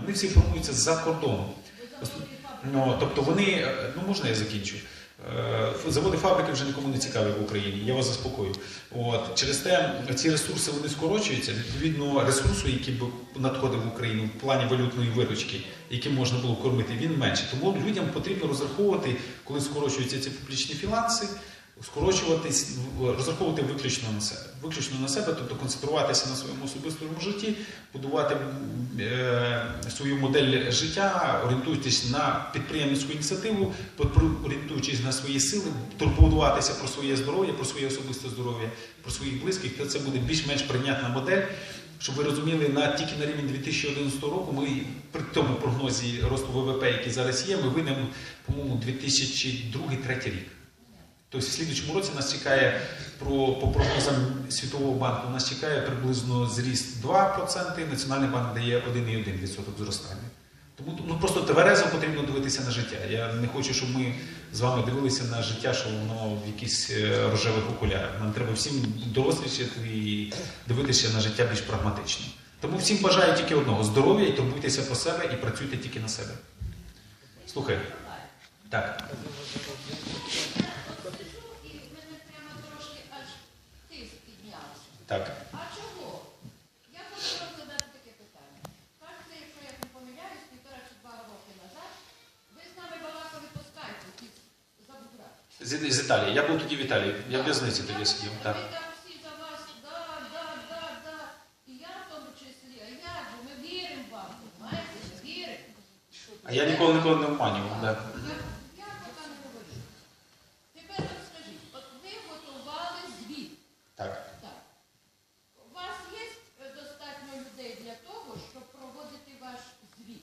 Вони всі формуються за кордоном. Ну, тобто вони, е, ну можна я закінчу. Е, Заводи фабрики вже нікому не цікаві в Україні, я вас заспокою. От через те ці ресурси вони скорочуються. Відповідно, ресурсу, який б надходив в Україну в плані валютної виручки, яким можна було кормити, він менше. Тому людям потрібно розраховувати, коли скорочуються ці публічні фінанси, скорочуватись, розраховувати виключно на себе. Виключно на себе, тобто концентруватися на своєму особистому житті, будувати е, свою модель життя, орієнтуючись на підприємницьку ініціативу, орієнтуючись на свої сили, турбуватися про своє здоров'я, про своє особисте здоров'я, про своїх близьких, то це буде більш-менш прийнятна модель. Щоб ви розуміли, на тільки на рівень 2011 року ми при тому прогнозі росту ВВП, який зараз є, ми вийдемо, по-моєму, 2002-2003 рік. Тобто в слідчому році нас чекає про по прогнозам Світового банку, нас чекає приблизно зріст 2%, Національний банк дає 1,1% зростання. Тому ну, просто тверезо потрібно дивитися на життя. Я не хочу, щоб ми з вами дивилися на життя, що воно в якісь е, рожевих окулярах. Нам треба всім дорослішати і дивитися на життя більш прагматично. Тому всім бажаю тільки одного здоров'я і турбуйтеся про себе і працюйте тільки на себе. Слухай. Так. Так. А чого? Я хочу вам задати таке питання. Кажете, якщо я не помиляюсь, півтора чи два роки назад, ви з нами балакали по скайпу із З, з Італії. Я був тоді в Італії. Я в в'язниці тоді сидів. Так. Ми там всі за вас, да, да, да, да. І я в тому числі, а як же, ми віримо вам, знаєте, віримо. А я ніколи ніколи не обманював. Да. Я, я поки не говорю. Тепер от скажіть, от ви готували звіт. Так. Так. У вас є е, достатньо людей для того, щоб проводити ваш звіт?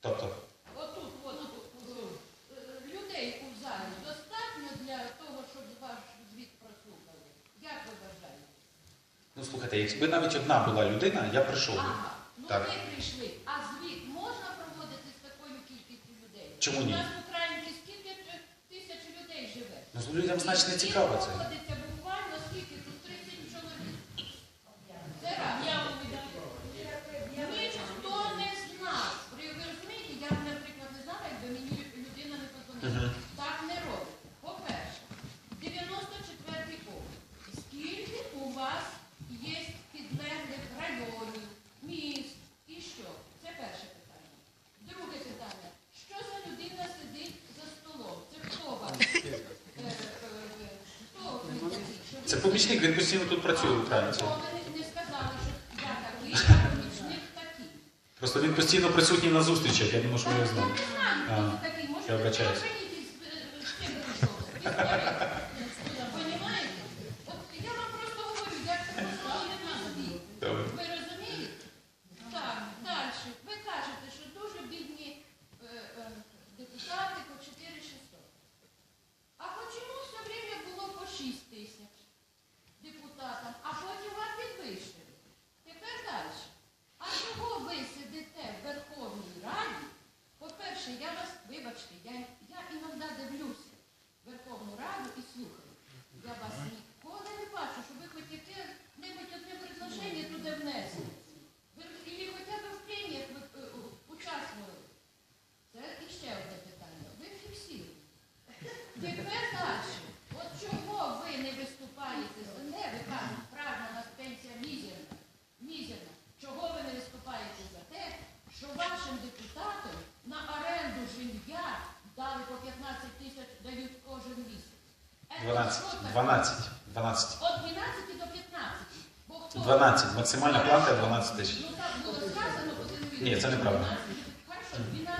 Тобто, Отут, от, тут, е, людей у залі достатньо для того, щоб ваш звіт прослухали? Як ви вважаєте? ну слухайте, якби навіть одна була людина, я прийшов би. Ага, ну Так. ви прийшли, а звіт можна проводити з такою кількістю людей? Чому ні? У нас в Україні скільки тисяч людей живе? Ну, людям значить не цікаво це. Проводиться буквально скільки? Тут 30 чоловік. Це раз. Ніхто не знав. Ви розумієте, я, наприклад, не знала, якби мені людина не подзвонила. Мгм. Так не робить. По-перше, 94-й округ. Скільки у вас є підлеглих районів, міст і що? Це перше питання. Друге питання. Що за людина сидить за столом? Це хто у вас? Е, е, е, Хто ви такі? Що ви- Це помічник, він постійно тут працює в Українці. Просто він постійно присутній на зустрічах, я не можу його його Я не знаю, А, хто це такий. Може, я ви вибачаюсь. охранитель з з- з чим прийшов? З історії? Понімаєте? От я вам просто говорю, як це поставити на звіт. Добре. Ви розумієте? Так, далі. Ви кажете, що дуже бідні е, е, депутати по 4600. А чому все время було по 6 тисяч депутатам, а потім вам підвищили? Тепер далі. А чого ви сидите в Верховній Раді? По-перше, я вас, вибачте, я, я іноді дивлюся в Верховну Раду і слухаю. Я вас ніколи не бачу, щоб ви хоч яке-небудь одне предложення туди внесли. Ви і хоча б в преміях ви е, участвували. Це іще одне питання. Ви фіксуєте. Тепер далі. От чого ви не виступаєте за не ви кажете, правда, у нас пенсія мізерна. Мізерна. Чого ви не виступаєте за те, що вашим депутатам на оренду жилья дали по 15 тисяч дають кожен місяць? Е, 12. що таке? 12. 12. От 12 до 15. Бо хто? 12. Максимальна плата 12 тисяч. Ну. Ні, це неправда. 12. Хорошо, 12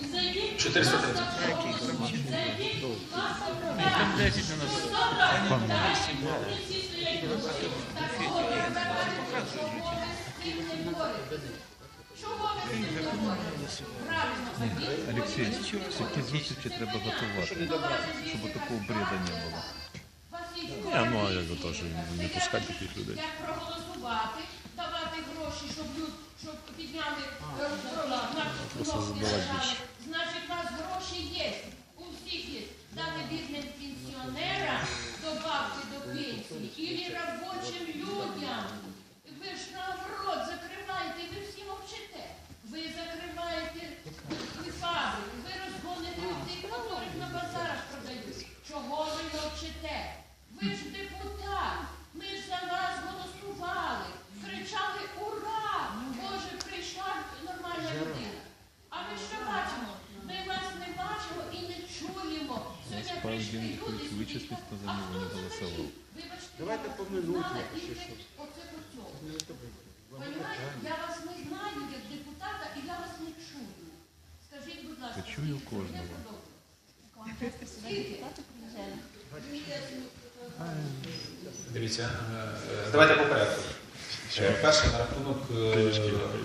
не говорите? Правильно, Алексей, такі зустрічі треба готувати, щоб такого бреда не було. Не, ну а як би теж не пускати таких людей. Як проголосувати, давати гроші, щоб люд, щоб підняли е, Просто задавати більше. Значить, у вас гроші є, у всіх є. Дати бідним пенсіонерам добавки до пенсії і робочим людям. Ви ж наоборот закриваєте, ви всі мовчите. Ви закриваєте фабрики, ви розгоните тих, яких на базарах продають. Чого ви мовчите? Ви ж депутат, ми ж за вас голосували, кричали ура! Боже, прийшла нормальна людина. А ми що бачимо? Ми вас не бачимо і не чуємо. Сьогодні прийшли люди вичислить, голосував. Давайте по минуті. Оце по цьому. Я вас не знаю як депутата і я вас не чую. Скажіть, будь ласка, Я чую скільки кожного. подобається? Скільки? Дивіться, е, давайте по порядку. Перше, на рахунок, е,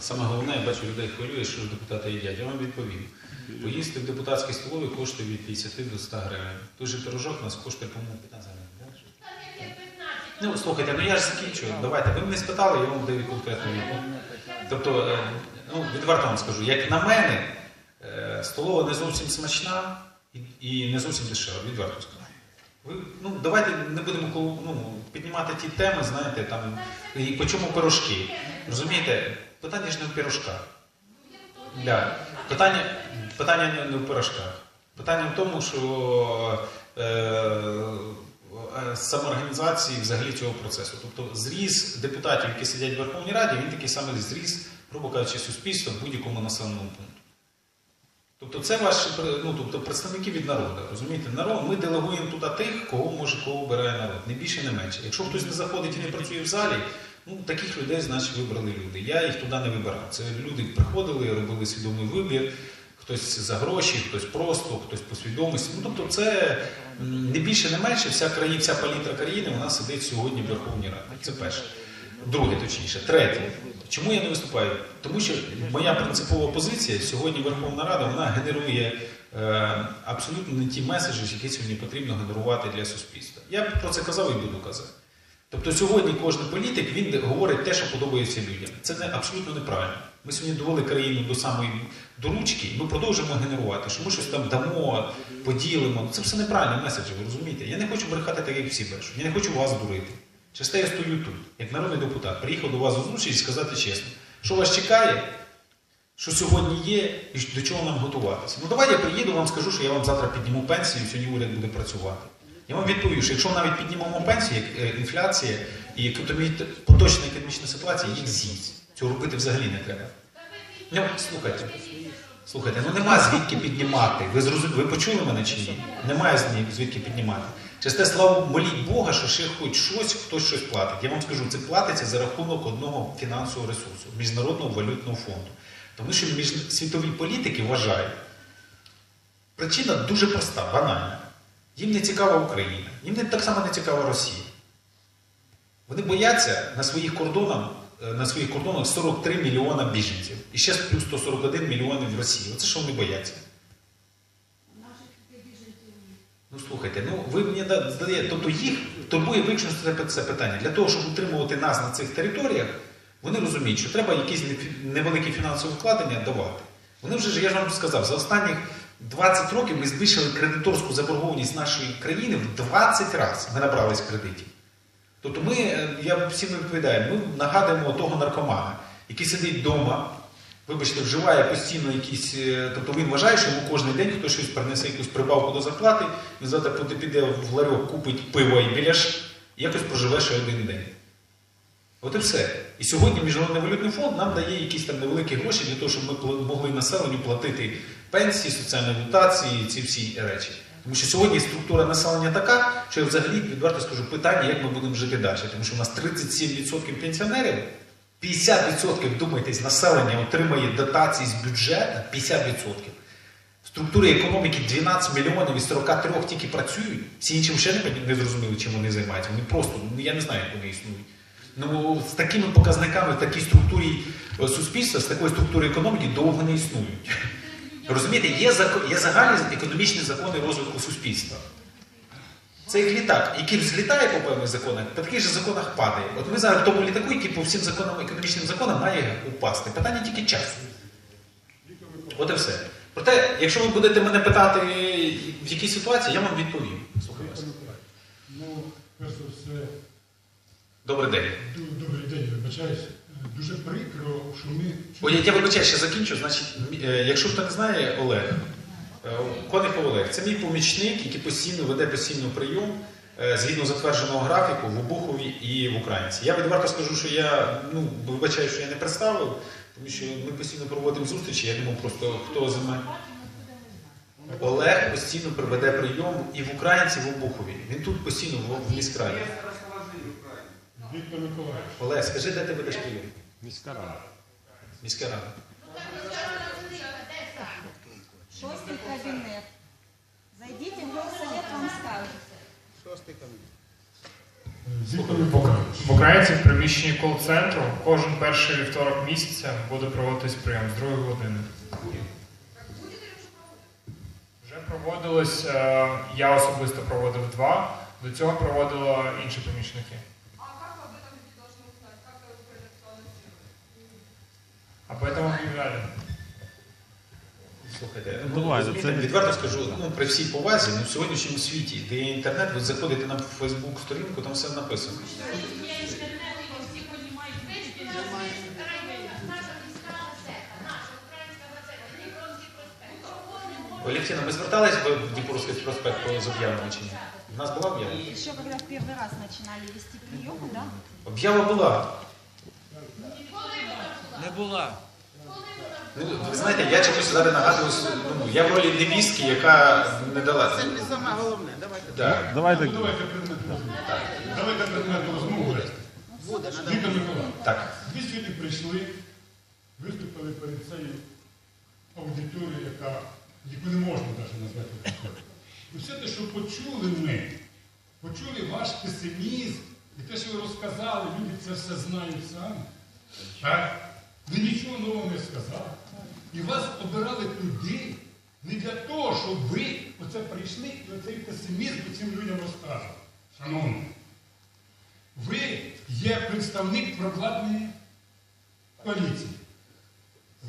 саме головне, я бачу, людей хвилює, що ж депутати їдять. Я вам відповім. Поїсти в депутатській столові коштує від 50 до 100 гривень. Той же пирожок у нас коштує, по-моєму, 15 гривень. да? Та яке 15? Ну, слухайте, ну я ж закінчую. Давайте. Ви мене спитали, я вам даю конкретну відповідь. Тобто, е, ну, відверто вам скажу, як на мене, е, столова не зовсім смачна і, не зовсім дешева, відверто скажу. Ви, ну, давайте не будемо піднімати ті теми, знаєте, там, і по чому пирожки. Розумієте, питання ж не в пирожках. Да. Питання, питання не, в пирожках. Питання в тому, що е, е, самоорганізації взагалі цього процесу. Тобто зріз депутатів, які сидять в Верховній Раді, він такий самий зріз, грубо кажучи, суспільства в будь-якому населеному пункті. Тобто це ваші ну, тобто представники від народу. Розумієте, народ, ми делегуємо туди тих, кого може, кого обирає народ. Не більше, не менше. Якщо хтось не заходить і не працює в залі, ну таких людей, значить, вибрали люди. Я їх туди не вибирав. Це люди приходили, робили свідомий вибір. Хтось за гроші, хтось просто, хтось по свідомості. Ну тобто, це не більше, не менше. Вся країна, вся палітра країни вона сидить сьогодні в Верховній Раді. Це перше. Друге, точніше, третє. Чому я не виступаю? Тому що моя принципова позиція сьогодні Верховна Рада вона генерує е, абсолютно не ті меседжі, які сьогодні потрібно генерувати для суспільства. Я про це казав і буду казати. Тобто сьогодні кожен політик він говорить те, що подобається людям. Це не абсолютно неправильно. Ми сьогодні довели країну до самої до ручки, ми продовжуємо генерувати, що ми щось там дамо, поділимо. Це все неправильні меседжі, ви розумієте? Я не хочу брехати так, як всі брешуть. Я не хочу вас дурити. Те я стою тут, як народний депутат, приїхав до вас зустріч і сказати чесно, що вас чекає, що сьогодні є і до чого нам готуватися. Ну давайте я приїду, вам скажу, що я вам завтра підніму пенсію, і сьогодні уряд буде працювати. Я вам відповів, що якщо навіть піднімемо пенсію, як е, інфляція і поточна економічна ситуація, їх з'їсть. Цього робити взагалі не треба. Ну, слухайте, слухайте, ну нема звідки піднімати. Ви зрозуміли, ви почули мене чи ні? Немає звідки піднімати. Через те, слава моліть Бога, що ще хоч щось, хтось щось платить. Я вам скажу, це платиться за рахунок одного фінансового ресурсу міжнародного валютного фонду. Тому що світові політики вважають, причина дуже проста, банальна. Їм не цікава Україна, їм не так само не цікава Росія. Вони бояться на своїх кордонах, е, на своїх кордонах 43 мільйона біженців. І ще плюс 141 мільйонів в Росії. Оце що вони бояться? Ну слухайте, ну ви мені да- здаєте, тобто їх турбує виключно це питання. Для того, щоб утримувати нас на цих територіях, вони розуміють, що треба якісь невеликі фінансові вкладення давати. Вони вже я ж вам сказав, за останніх 20 років ми збільшили кредиторську заборгованість нашої країни в 20 разів. Ми набрались кредитів. Тобто ми, е, я всім відповідаю, ми нагадуємо того наркомана, який сидить вдома, вибачте, вживає постійно якісь. е, Тобто він вважає, що йому кожен день хтось щось принесе якусь прибавку до зарплати, він завтра піде- в ларьок, купить пиво і біляш, і якось проживе ще один день. От і все. І сьогодні Міжнародний валютний фонд нам дає якісь там невеликі гроші для того, щоб ми могли населенню платити пенсії, соціальні дотації, ці всі речі. Тому що сьогодні структура населення така, що я взагалі відверто скажу питання, як ми будемо жити далі. Тому що у нас 37% пенсіонерів 50% вдумайтесь, населення отримає дотації з бюджету 50%. В структурі економіки 12 мільйонів із 43 тільки працюють. Всі інші ще не, зрозуміли, чим вони займаються. Вони просто, ну я не знаю, як вони існують. Ну, з такими показниками в такій структурі е, суспільства, з такою структурою економіки довго не існують. Розумієте, є, є загальні економічні закони розвитку суспільства. Це як літак, який взлітає по певних законах, по таких же законах падає. От ми зараз в тому літаку, який по всім законам, економічним законам має упасти. Питання тільки часу. От і все. Проте, якщо ви будете мене питати, в якій ситуації, я вам відповім. Слухаю вас. Ну, перш за все, Добрий день. добрий день, вибачаюсь. Дуже прикро, що ми. Ой, я, я вибачаю, ще закінчу. Значить, е, якщо хто не знає, Олег, е, Конихов Олег, це мій помічник, який постійно веде постійно прийом е, згідно затвердженого графіку в Обухові і в Українці. Я відверто скажу, що я ну, вибачаю, що я не представив, тому що ми постійно проводимо зустрічі. Я думав, просто хто з мене. Олег постійно проведе прийом і в Українці, і в Обухові. Він тут постійно в, в міськраді. Віктор Миколаївич. Олег, скажи, де ти ведеш прийом? Міська рада. Міська рада. Шостий кабінет. Зайдіть в горсовет, вам скажуть. Віктор Миколаївич. В Українці в приміщенні кол-центру кожен перший вівторок місяця буде проводитись прийом з другої години. Вже проводилось, е, я особисто проводив два, до цього проводило інші помічники. Розумієте, це- відверто скажу, ну, при всій повазі, ну, в сьогоднішньому світі, де є інтернет, ви заходите на Фейсбук сторінку, там все написано. Олексіна, ми звертались в Дніпровський проспект по з об'явами чи ні? У нас була об'ява? Еще когда в первый раз начинали вести приемы, да? Об'ява була. Не була. Ну, ви знаєте, я чомусь зараз нагадую, ну, я в ролі невістки, яка не дала. Це не саме головне. Давайте. Да. Давайте. Ну, давайте предмет розмови. Давайте предмет розмови. Буде надо. Віктор Миколаївич. Так. Ви сьогодні прийшли, виступили перед цією аудиторією, яка, яку не можна навіть назвати аудиторією. І все те, що почули ми, почули ваш песимізм, і те, що ви розказали, люди це все знають самі. Так? Ви нічого нового не сказали. І вас обирали туди не для того, щоб ви оце прийшли і оцей песимізм цим людям розказували. Шановні, ви є представник провладної коаліції.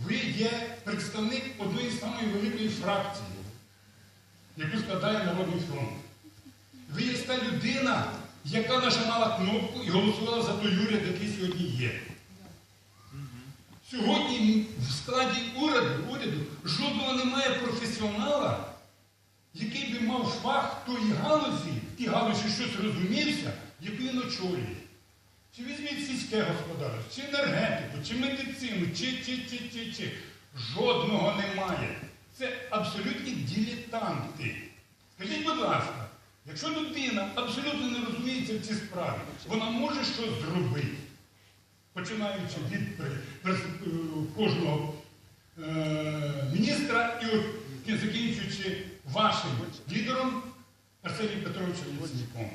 Ви є представник одної з самої великої фракції, яку складає Народний фронт. Ви є та людина, яка нажимала кнопку і голосувала за той уряд, який сьогодні є. Сьогодні в складі уряду, уряду жодного немає професіонала, який би мав фах тої галузі, в тій галузі щось розумівся, яку він очолює. Чи візьміть сільське господарство, чи енергетику, чи медицину, чи, чи, чи, чи, чи. Жодного немає. Це абсолютні дилетанти. Скажіть, будь ласка, якщо людина абсолютно не розуміється в цій справі, вона може щось зробити, починаючи від при- е, кожного е, міністра і закінчуючи вашим лідером Арсенієм Петровичем Яценюком.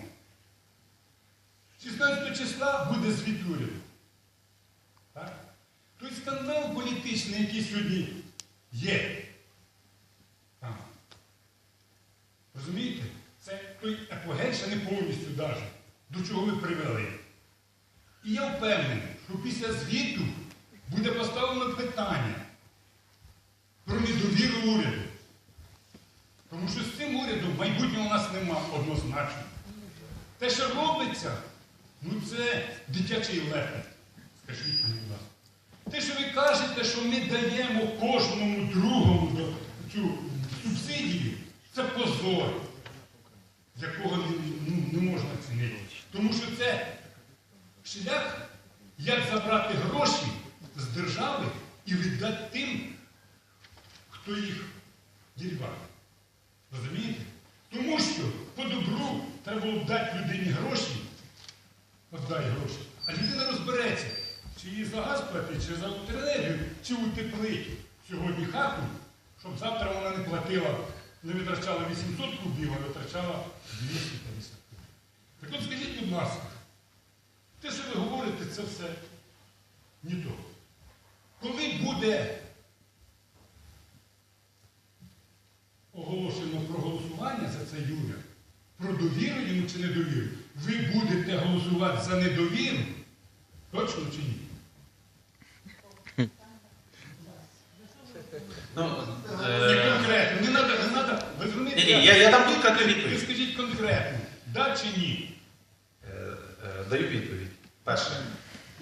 16 числа буде звіт уряду. Той скандал політичний, який сьогодні є. Розумієте? Це той апогей ще не повністю даже, до чого ви привели. І я впевнений, що після звіту буде поставлено питання про недовіру уряду. Тому що з цим урядом майбутнього у нас нема однозначно. Те, що робиться, ну це дитячий лепет. Скажіть мені, будь ласка. Те, що ви кажете, що ми даємо кожному другому цю субсидію, це позор, якого не, ну, не можна цінити. Тому що це шлях, як забрати гроші з держави і віддати тим, хто їх дірвав. Розумієте? Тому що по добру треба дати людині гроші, отдай гроші, а людина розбереться, чи їй за газ платити, чи за електроенергію, чи утеплити сьогодні хату, щоб завтра вона не платила, не витрачала 800 кубів, а витрачала 250 кубів. Так от скажіть, будь ласка, те, що ви говорите, це все не то. Коли буде оголошено про голосування за це Юрія, про довіру йому чи недовіру, ви будете голосувати за недовіру? Точно чи ні? Ну, Не е, конкретно, не треба, не треба. Ви зрозумієте? Ні, ні, я- я дам конкретну Ви відповідь. скажіть конкретно, да чи ні? Е, даю відповідь. Перше.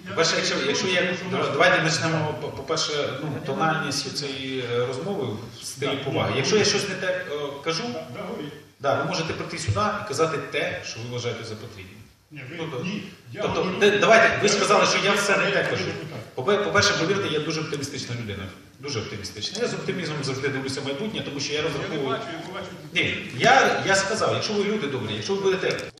По-перше, якщо, якщо є, давайте почнемо, по- по-перше, ну, тональність цієї е, розмови в стилі поваги. Якщо я щось не те е, кажу, Да, ви можете прийти сюди і казати те, що ви вважаєте за потрібне. Ні, ви, Тобто- ні. Я Тобто, говорю- де- давайте, ви сказали, що я все не те кажу. По-перше, повірте, я дуже оптимістична людина. Дуже оптимістична. Я з оптимізмом завжди дивлюся в майбутнє, тому що я Я не розраховую. бачу, я не бачу. Ні, я, я сказав, якщо ви люди добрі, якщо ви будете